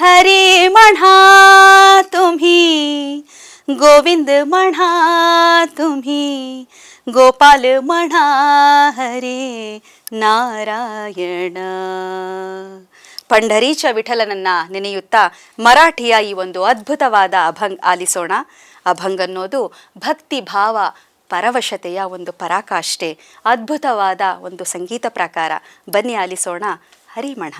ಹರಿ म्हणा तुम्ही गोविंद म्हणा तुम्ही गोपाल म्हणा हरे ನಾರಾಯಣ. ಪಂಢರೀಚ ವಿಠಲನನ್ನ ನೆನೆಯುತ್ತಾ ಮರಾಠಿಯ ಈ ಒಂದು ಅದ್ಭುತವಾದ ಅಭಂಗ್ ಆಲಿಸೋಣ. ಅಭಂಗ್ ಅನ್ನೋದು ಭಕ್ತಿ ಭಾವ ಪರವಶತೆಯ ಒಂದು ಪರಾಕಾಷ್ಠೆ ಅದ್ಭುತವಾದ ಒಂದು ಸಂಗೀತ ಪ್ರಕಾರ ಬನ್ನಿ ಆಲಿಸೋಣ ಹರಿಮಣ